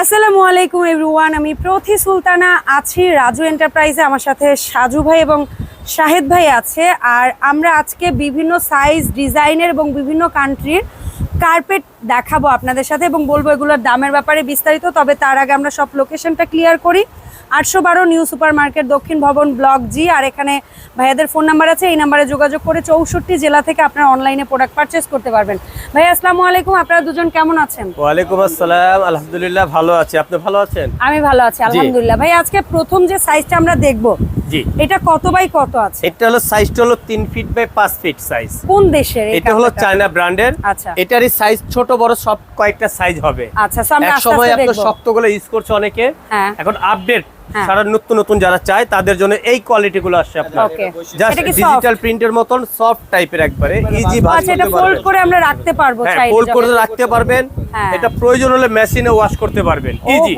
আসসালামু আলাইকুম এভরিওয়ান, আমি প্রথি সুলতানা আছি রাজু এন্টারপ্রাইজে, আমার সাথে সাজু ভাই এবং শাহেদ ভাই আছে। আর আমরা আজকে বিভিন্ন সাইজ ডিজাইনের এবং বিভিন্ন কান্ট্রির কার্পেট দেখাবো আপনাদের সাথে এবং বলব এগুলোর দামের ব্যাপারে বিস্তারিত, তবে তার আগে আমরা সব লোকেশনটা ক্লিয়ার করি। আটশো বারো নিউ সুপার মার্কেট দক্ষিণ ভবন ব্লক জি আর এখানে ভাইয়াদের ফোন নাম্বার আছে এই নাম্বারে যোগাযোগ করে চৌষট্টি জেলা থেকে আপনারা অনলাইনে প্রোডাক্ট পারচেস করতে পারবেন। ভাই আসসালামু আলাইকুম আপনারা দুজন কেমন আছেন? ওয়ালাইকুম আসসালাম আলহামদুলিল্লাহ ভালো আছি। আপনি ভালো আছেন? আমি ভালো আছি আলহামদুলিল্লাহ। ভাই আজকে প্রথম যে সাইজটা আমরা দেখব জি। এটা কত বাই কত আছে? এটা হলো সাইজটা হলো তিন ফিট বাই পাঁচ ফিট সাইজ কোন দেশের এটা হলো চায়না ব্র্যান্ডের আচ্ছা। এটারই সাইজ ছোট বড় সব কয়েকটা সাইজ হবে। আচ্ছা এক আস্তে সময় আস্তে আপনার দেখব। ইউজ করছে অনেকে। হ্যাঁ। এখন আপডেট। সারা নতুন নতুন যারা চায় তাদের জন্য এই কোয়ালিটি গুলো আসছে আপনার. জাস্ট? ডিজিটাল প্রিন্টের মতন সফট টাইপের একবারে ইজি ভাবে আচ্ছা এটা ফোল্ড করে আমরা রাখতে পারব হ্যাঁ চাইলে ফোল্ড করে রাখতে পারবেন। হ্যাঁ। এটা প্রয়োজন হলে মেশিনে ওয়াশ করতে পারবেন ইজি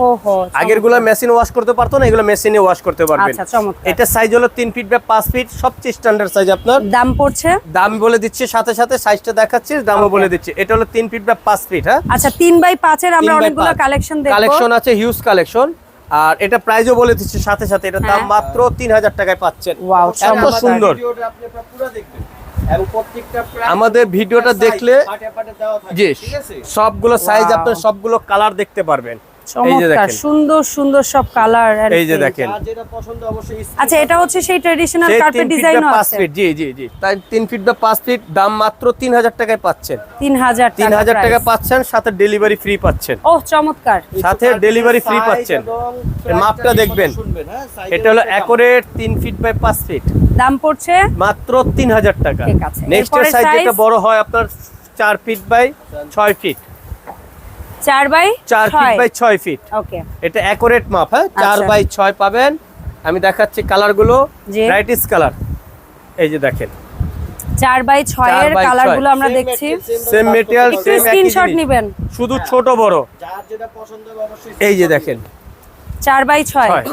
আগেরগুলো মেশিনে ওয়াশ করতে পারতো না এগুলো মেশিনে ওয়াশ করতে পারবেন। আচ্ছা, এটা সাইজ হলো তিন ফিট বা পাঁচ ফিট সবচেয়ে স্ট্যান্ডার্ড সাইজ আপনার। দাম পড়ছে? দাম বলে দিচ্ছি সাথে সাথে সাইজটা দেখাচ্ছি দামও বলে দিচ্ছি। এটা হলো তিন ফিট বা পাঁচ ফিট হ্যাঁ? আচ্ছা তিন বাই পাঁচের আমরা অনেকগুলো কালেকশন দেখব। কালেকশন আছে হিউজ কালেকশন আর এটা প্রাইজও বলে দিচ্ছি সাথে সাথে এটা দাম হ্যাঁ। মাত্র তিন হাজার টাকায় পাচ্ছেন এত। সুন্দর আমাদের ভিডিওটা দেখলে জি সবগুলো সাইজ. আপনার সবগুলো কালার দেখতে পারবেন চমৎকার সুন্দর সুন্দর সব কালার এই যে দেখেন। আচ্ছা এটা হচ্ছে সেই ট্রেডিশনাল সেই কার্পেট পাঁচ আছে। জি জি জি। তাই তিন ফিট বা পাঁচ ফিট দাম মাত্র তিন হাজার টাকায় পাচ্ছেন। তিন হাজার তিন হাজার টাকা পাচ্ছেন সাথে ডেলিভারি ফ্রি পাচ্ছেন। ও চমৎকার। সাথে ডেলিভারি ফ্রি পাচ্ছেন। এর মাপটা দেখবেন। এটা হলো অ্যাকোরেট তিন ফিট বাই পাঁচ ফিট দাম পড়ছে? মাত্র তিন হাজার টাকা। ঠিক আছে। নেক্সট সাইজ যেটা বড় হয় আপনার চার ফিট বাই ছয় ফিট চার বাই চার ফিট বাই ছয় ফিট ওকে এটা অ্যাকোরেট মাপ হ্যাঁ? চার আচ্ছা। বাই ছয় পাবেন। আমি দেখাচ্ছি কালারগুলো ব্রাইটিস কালার এই যে দেখেন। চার বাই ছয়ের by কালারগুলো আমরা দেখছি। সেম মেটেরিয়াল সেম স্ক্রিনশট নিবেন। শুধু ছোট বড়। এই যে দেখেন। চার বাই ছয়। ছয়।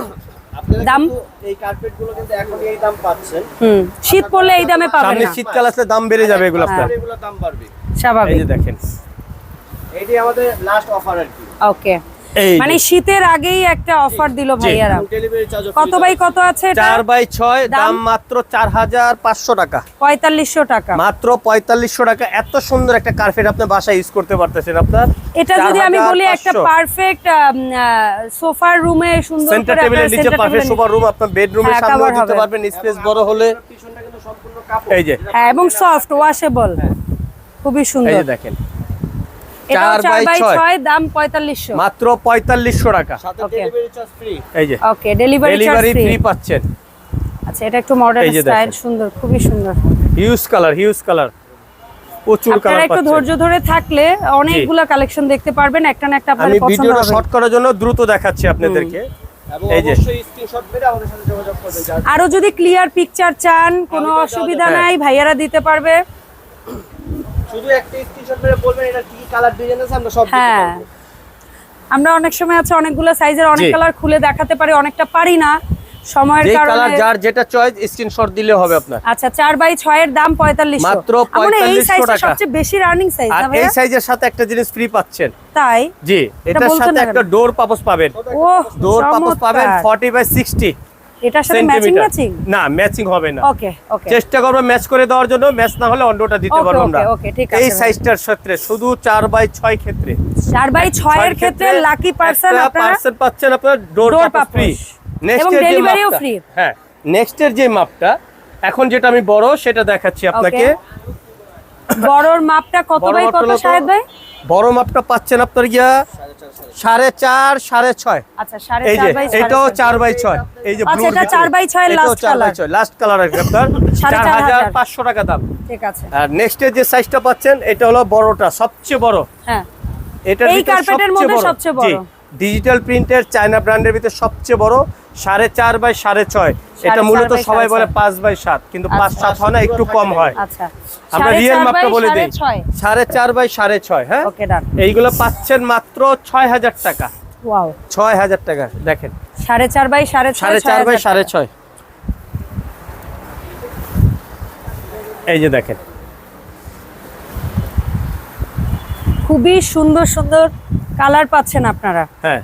দাম? এই কার্পেটগুলো কিন্তু এখন এই দাম পাচ্ছেন। হুম। শীত পড়লে এই দামে পাবেন সামনে শীতকাল আসলে দাম বেড়ে যাবে এগুলো আপনার। এগুলো দাম বাড়বে। এই স্বাভাবিক যে দেখেন। এটি আমাদের লাস্ট অফার আর কি। ওকে মানে শীতের আগেই একটা অফার দিল ভাইয়ারা। কত বাই কত আছে চার বাই ছয় দাম? মাত্র চার হাজার পাঁচশো টাকা। পঁয়তাল্লিশশো টাকা। মাত্র পঁয়তাল্লিশশো টাকা। এত সুন্দর একটা কার্পেট আপনার বাসায় ইউজ করতে পারতেছেন আপনার। এটা যদি আমি বলি একটা পারফেক্ট সোফার রুমে সুন্দর সেন্টার টেবিলের নিচে পারফেক্ট table- সোফা রুম আপনার বেডরুমের হ্যাঁ, cover দিতে পারবেন স্পেস বড় হলে। পিছনটা কিন্তু সম্পূর্ণ কাপড়। এই যে। হ্যাঁ এবং সফট ওয়াশেবল খুবই সুন্দর। দেখেন। চার বাই ছয়। দাম পঁয়তাল্লিশশো। মাত্র পঁয়তাল্লিশশো টাকা। সাথে Okay. ডেলিভারি চার্জ ফ্রি এই যে। ওকে ডেলিভারি ডেলিভারি ফ্রি পাচ্ছেন। আচ্ছা এটা একটু মডার্ন স্টাইল সুন্দর খুবই সুন্দর। হিউজ কালার হিউজ কালার প্রচুর একটু ধৈর্য ধরে থাকলে অনেকগুলো কালেকশন দেখতে পারবেন একটা না একটা আমি আপনাদের পছন্দ ভিডিওটা শর্ট করার জন্য দ্রুত দেখাচ্ছি আপনাদেরকে। আরও যদি ক্লিয়ার পিকচার চান কোনো অসুবিধা। নাই ভাইয়ারা দিতে পারবে। শুধু একটা স্ক্রিনশট মেরে বলবেন এটা কি কালার ডিজাইন আছে আমরা সব হ্যাঁ। আমরা অনেক সময় আছে অনেকগুলো সাইজের অনেক কালার খুলে দেখাতে পারি অনেকটা পারি না। সময়ের যে কালার যার যেটা চয়েস স্ক্রিনশট দিলে হবে আপনার। আচ্ছা চার বাই ছয়ের দাম পঁয়তাল্লিশ মাত্র 4500 টাকা। সবচেয়ে বেশি রানিং সাইজ আর এই সাইজের সাথে একটা জিনিস ফ্রি পাচ্ছেন। তাই? জি এটার সাথে একটা ডোর পাপস পাবেন। ও ডোর পাপস পাবেন 40 বাই 60 এটার সাথে ম্যাচিং ম্যাচিং না ম্যাচিং হবে না। ওকে ওকে চেষ্টা করব ম্যাচ করে দেওয়ার জন্য ম্যাচ না হলে অন্যটা দিতে পারব আমরা। okay, ঠিক আছে এই। সাইজটার ক্ষেত্রে শুধু 4 বাই 6 ক্ষেত্রে। চার বাই ছয়ের ক্ষেত্রে লাকি পার্সন আপনারা পার্সেল পাচ্ছেন আপনার ডোর পাপস ফ্রি। এবং delivery ও free। হ্যাঁ নেক্সট এর যে মাপটা এখন যেটা আমি বড় সেটা দেখাচ্ছি আপনাকে। বড়র মাপটা কত বাই কত শাহেদ ভাই? বড় মাপটা পাচ্ছেন আপনার গিয়া সাড়ে চার সাড়ে ছয়। আচ্ছা এই যে এটাও চার বাই ছয়। এই যে আচ্ছা। চার বাই ছয়ের চার বাই ছয় লাস্ট কালার আপনার। চার হাজার। পাঁচশো টাকা দাম। ঠিক আছে। আর নেক্সট এর যে সাইজটা পাচ্ছেন এটা হলো বড়টা সবচেয়ে বড়। হ্যাঁ। এটা এই carpet মধ্যে সবচেয়ে বড়। ডিজিটাল প্রিন্টের চায়না ব্র্যান্ডের ভিতরে সবচেয়ে বড়। সাড়ে চার বাই সাড়ে ছয়। এটা মূলত সবাই বলে পাঁচ বাই সাত কিন্তু পাঁচ আচ্ছা। সাত হয় না একটু কম হয়। আচ্ছা। আমরা রিয়েল মাপটা বলে দিই। সাড়ে চার বাই সাড়ে ছয় হ্যাঁ? এইগুলো পাচ্ছেন মাত্র ছয় হাজার টাকা। ছয় হাজার টাকা দেখেন। সাড়ে চার বাই সাড়ে সাড়ে চার বাই সাড়ে ছয়। এই যে দেখেন। খুবই সুন্দর সুন্দর কালার পাচ্ছেন আপনারা। হ্যাঁ।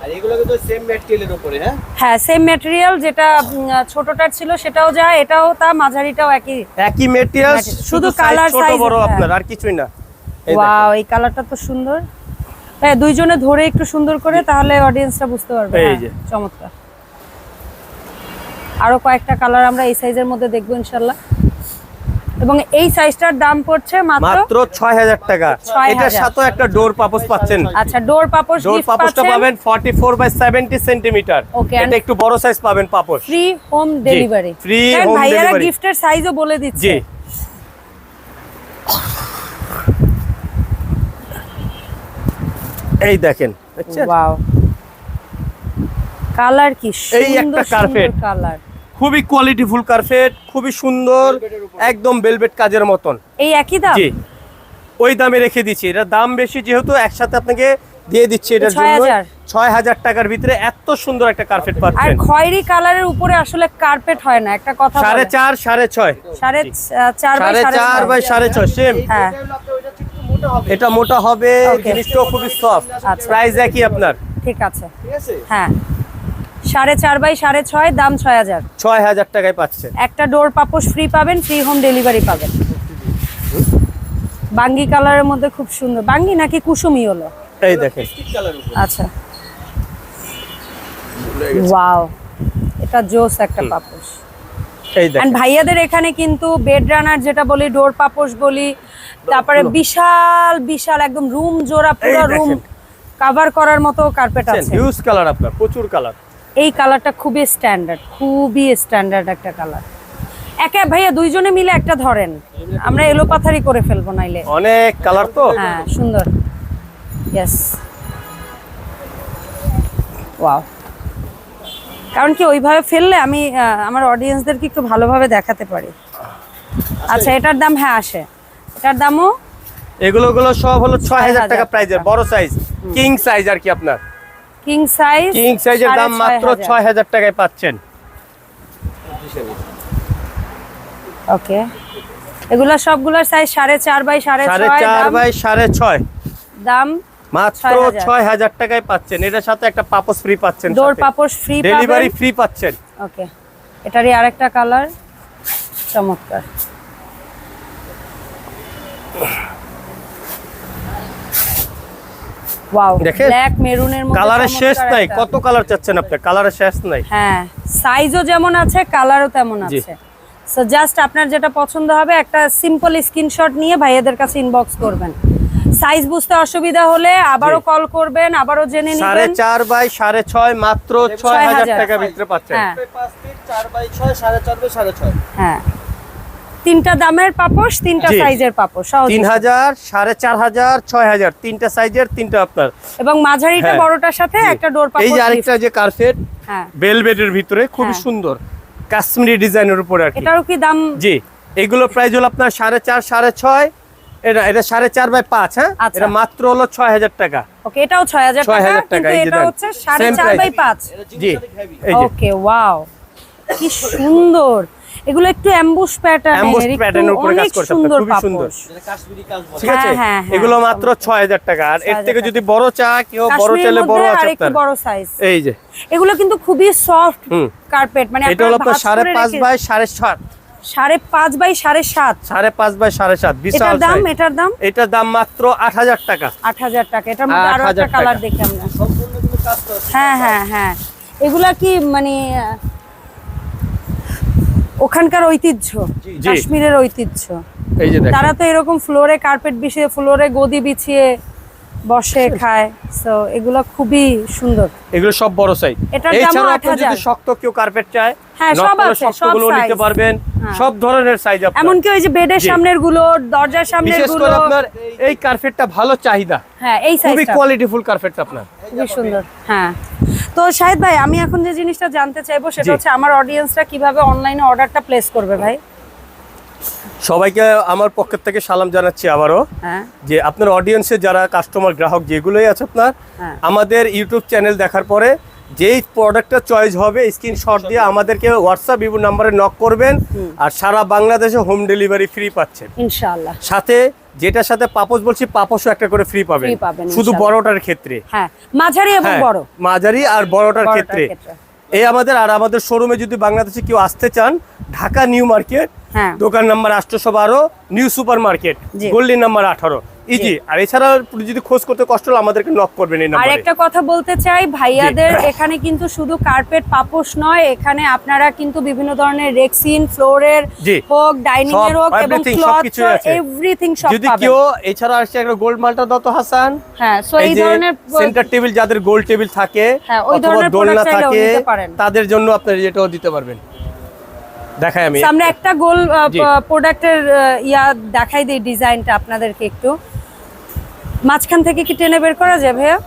আর এগুলো কিন্তু সেম ম্যাটেরিয়ালের উপরে হ্যাঁ? হ্যাঁ সেম ম্যাটেরিয়াল যেটা উম, ছোটটার ছিল সেটাও যা এটাও তা মাঝারিটাও একই। একই মেটেরিয়াল শুধু কালার বড় হ্যাঁ। আপনার আর কিছুই না। ওয়াও এই কালারটা তো সুন্দর। হ্যাঁ দুইজনে ধরে একটু সুন্দর করে তাহলে অডিয়েন্সটা বুঝতে পারবে। এই হ্যাঁ, যে। চমৎকার। আরও কয়েকটা কালার আমরা এই সাইজের মধ্যে দেখব ইনশাল্লাহ এবং এই সাইজটার দাম পড়ছে মাত্র মাত্র ছয় হাজার টাকা এটার সাথেও একটা ডোর পাপোস পাচ্ছেন। আচ্ছা ডোর পাপোশ ডোর পাপোসটা পাবেন forty four by seventy centimetre এটা একটু বড় সাইজ পাবেন পাপোস free home delivery free home ভাইয়ারা। গিফটের সাইজও বলে দিচ্ছে। জি এই দেখেন? ওয়াও কালার কি? এই একটা carpet। কালার খুবই কোয়ালিটিফুল কার্পেট খুবই সুন্দর। একদম বেলভেট কাজের মতন। এই একই দাম? জি। ওই দামে রেখে দিচ্ছি। এটা দাম বেশি যেহেতু একসাথে আপনাকে দিয়ে দিচ্ছি এটার জন্য 6,000 ছয় হাজার টাকার ভিতরে এত সুন্দর একটা কার্পেট পাচ্ছেন। আর খয়েরি কালারের উপরে আসলে কার্পেট হয় না একটা কথা সাড়ে বলে। চার সাড়ে ছয়। সাড়ে চ- চার বাই সাড়ে সাড়ে চার ছয়। বাই সাড়ে ছয় সেম হ্যাঁ। এটা মোটা হবে এটা মোটা হবে জিনিসটাও খুবই সফট আচ্ছা। প্রাইস একই আপনার। ঠিক আছে। ঠিক আছে? হ্যাঁ। সাড়ে চার বাই সাড়ে ছয় দাম ছয় হাজার। ছয় হাজার টাকায় পাচ্ছেন। একটা ডোর পাপোশ ফ্রি পাবেন ফ্রি হোম ডেলিভারি পাবেন। বাঙ্গি কালারের মধ্যে খুব সুন্দর। বাঙ্গি নাকি কুসুমি হলো? এই দেখেন। আচ্ছা। ওয়াও এটা জোস একটা পাপোশ। এন্ড ভাইয়াদের এখানে কিন্তু বেড রানার যেটা বলি ডোর পাপোশ বলি তারপরে বিশাল বিশাল একদম রুম জোড়া পুরো রুম কভার করার মতো কার্পেট আছে। হিউজ কালার আপনার প্রচুর কালার এই কালারটা খুবই স্ট্যান্ডার্ড খুবই স্ট্যান্ডার্ড একটা কালার। একা ভাইয়া দুইজনে মিলে একটা ধরেন আমরা এলোপাথারি করে ফেলব নাইলে। অনেক কালার তো। হ্যাঁ সুন্দর। ইয়েস ওয়াও কারণ কি ওইভাবে ফেললে আমি আমার অডিয়েন্সদেরকে একটু ভালোভাবে দেখাতে পারি। আচ্ছা। এটার দাম হ্যাঁ আসে। এটার দামও এগুলো গুলো সব হলো ছয় হাজার টাকা প্রাইজের বড় সাইজ কিং সাইজ আর কি আপনার। কিং সাইজ কিং সাইজের দাম মাত্র ছয় হাজার। টাকায় পাচ্ছেন। ওকে। এগুলা সবগুলোর সাইজ সাড়ে চার বাই সাড়ে সাড়ে ছয় চার দাম- বাই সাড়ে ছয়। দাম মাত্র 6,000 ছয় হাজার টাকায় পাচ্ছেন। এটার সাথে একটা পাপোস ফ্রি পাচ্ছেন ডোর পাপোশ ফ্রি ডেলিভারি ফ্রি পাচ্ছেন। ওকে। এটারই আরেকটা কালার চমৎকার। ওয়াও দেখেন? ব্ল্যাক মেরুনের মধ্যে কালারের শেষ নাই কত কালার চাচ্ছেন আপনি কালারের শেষ নাই হ্যাঁ সাইজও যেমন আছে কালারও তেমন আছে সো জাস্ট আপনার যেটা পছন্দ হবে একটা সিম্পল স্ক্রিনশট নিয়ে ভাইয়াদের কাছে ইনবক্স করবেন সাইজ বুঝতে অসুবিধা হলে আবারও কল করবেন আবারও জেনে সাড়ে চার বাই সাড়ে ছয় মাত্র ছয় হাজার 6,000 টাকার ভিতরে পাচ্ছেন হ্যাঁ তিনটা দামের পাপোশ তিনটা সাইজের পাপোশ তিন হাজার সাড়ে চার হাজার ছয় হাজার তিনটা সাইজের তিনটা আপনার। এবং মাঝারিটা হ্যাঁ। বড়টার সাথে একটা ডোর পাপোশ এই যে আরেকটা যে কার্পেট হ্যাঁ। বেলভেটের ভিতরে খুবই হ্যাঁ। সুন্দর। কাশ্মীরি ডিজাইনের উপরে আর কি। এটারও কি দাম? জি। এগুলো প্রাইস হলো আপনার সাড়ে চার সাড়ে ছয়। এটা এটা সাড়ে চার বাই পাঁচ হ্যাঁ? আচ্ছা। এটা মাত্র হলো ছয় হাজার টাকা। ওকে এটাও ছয় হাজার টাকা 6,000 টাকা, কিন্তু এই যে এটা হচ্ছে সাড়ে চার বাই পাঁচ। জি। Okay wow. কি সুন্দর। এগুলো একটু অ্যাম্বুশ প্যাটার্ন pattern এর উপরে কাজ করছে আপনার, সুন্দর ঠিক আছে? হ্যাঁ, হ্যাঁ, হ্যাঁ। এগুলো মাত্র ছয় হাজার টাকা। আর এর থেকে যদি বড় চা কেউ বড় চাইলে বড় আছে আপনার। বড় সাইজ এই যে। এগুলো কিন্তু খুবই সফট কার্পেট মানে এটা হলো আপনার ভাঁজ সাড়ে করে পাঁচ রেখে- বাই সাড়ে সাত। সাড়ে পাঁচ বাই সাড়ে সাত। সাড়ে পাঁচ বাই সাড়ে সাত বিশাল দাম এটার দাম? এটার দাম মাত্র আট হাজার টাকা। আট হাজার টাকা। এটার মধ্যে আরও একটা কালার দেখি আমরা। হ্যাঁ হ্যাঁ হ্যাঁ। এগুলা কি মানে ওখানকার ঐতিহ্য কাশ্মীরের ঐতিহ্য। এই যে তারা তো এরকম ফ্লোরে কার্পেট বিছিয়ে ফ্লোরে গদি বিছিয়ে বসে খায়। তো এগুলো খুবই সুন্দর। এগুলো সব বড় সাইজ দামও আপনি 8,000 যদি শক্ত কেউ কার্পেট চায় হ্যাঁ, সব আছে, সবগুলো নিতে পারবেন। হ্যাঁ। সব ধরনের সাইজ আপনার। এমনকি ওই যে বেডের। সামনেরগুলো দরজার সামনের বিশেষ করে আপনার এই কার্পেটটা ভালো চাহিদা। হ্যাঁ এই খুবই সাইজটা কোয়ালিটিফুল কার্পেট আপনার। খুবই সুন্দর হ্যাঁ। তো শাহেদ ভাই আমি এখন যে জিনিসটা জানতে চাইব সেটা হচ্ছে আমার অডিয়েন্সরা কীভাবে অনলাইনে অর্ডারটা প্লেস করবে ভাই? সবাইকে আমার পক্ষের থেকে সালাম জানাচ্ছি আবারও হ্যাঁ। যে আপনার অডিয়েন্সে যারা কাস্টমার গ্রাহক যেগুলোই আছে আপনার হ্যাঁ। আমাদের ইউটিউব চ্যানেল দেখার পরে যেই প্রোডাক্টটা চয়েস হবে স্ক্রিনশট দিয়ে আমাদেরকে হোয়াটসঅ্যাপ ইভু নাম্বারে নক করবেন আর সারা বাংলাদেশে হোম ডেলিভারি ফ্রি পাচ্ছেন। ইনশাআল্লাহ। সাথে যেটার সাথে পাপোশ বলছি পাপোশও একটা করে ফ্রি পাবেন। শুধু বড়টার ক্ষেত্রে। হ্যাঁ মাঝারি এবং হ্যাঁ, বড়। মাঝারি আর বড়টার ক্ষেত্রে। এই আমাদের আর আমাদের শোরুমে যদি বাংলাদেশে কেউ আসতে চান ঢাকা নিউ মার্কেট দোকান নাম্বার আটশোশো বারো new super market. Golden number আঠারো। ইজি আর এছাড়া যদি খোঁজ করতে কষ্ট হলে আমাদেরকে নক করবেন এই আর একটা কথা বলতে চাই ভাইয়াদের এখানে কিন্তু শুধু কার্পেট পাপোশ নয় এখানে আপনারা কিন্তু বিভিন্ন ধরনের রেক্সিন ফ্লোরের হোক ডাইনিং এর হোক এবং ক্লথ এভরিথিং সব যদি কেউ এছাড়া আসছে একটা গোল্ড মালটা দত হাসান। হ্যাঁ সো এই ধরনের সেন্টার টেবিল যাদের গোল টেবিল থাকে হ্যাঁ, ওই ধরনের দোলনা থাকে তাদের জন্য আপনারা এটাও দিতে পারবেন। দেখাই আমি। সামনে একটা গোল প্রোডাক্টের ইয়া দেখাই দিই ডিজাইনটা আপনাদেরকে একটু। মাঝখান থেকে কি টেনে বের করা যায় ভাইয়া?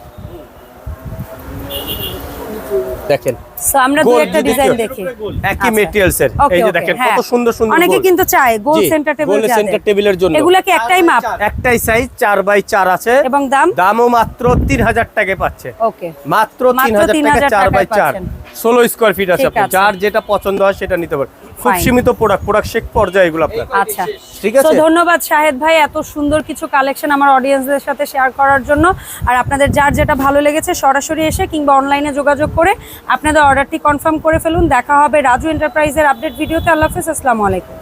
দেখেন। সো আমরা দুই একটা ডিজাইন দেখি। একই আচ্ছা। মেটেরিয়ালস এর। এই যে দেখেন হ্যাঁ। কত সুন্দর সুন্দর অনেকে কিন্তু চায় গোল সেন্টার টেবিল গোল সেন্টার টেবিলের জন্য। এগুলা কি একটাই মাপ একটাই সাইজ চার বাই চার আছে। এবং দাম? দামও মাত্র তিন হাজার টাকায় পাচ্ছে। ওকে মাত্র মাত্র তিন হাজার 3,000 টাকা চার বাই টাকায় চার। পাচ্ছেন। ষোলো স্কোয়ার ফিট আছে ঠিক আপনার। যার যেটা পছন্দ হয় সেটা নিতে পারেন। খুব সীমিত প্রোডাক্ট প্রোডাক্ট শেখ পর্যায়ে এগুলো আপনার। আচ্ছা। ঠিক আছে? ধন্যবাদ শাহেদ ভাই এত সুন্দর কিছু কালেকশন আমার অডিয়েন্সদের সাথে শেয়ার করার জন্য। আর আপনাদের যার যেটা ভালো লেগেছে সরাসরি এসে কিংবা অনলাইনে যোগাযোগ করে আপনাদের অর্ডারটি কনফার্ম করে ফেলুন। দেখা হবে রাজু এন্টারপ্রাইজের আপডেট ভিডিওতে। আল্লাহ হাফিজ আসসালামু আলাইকুম।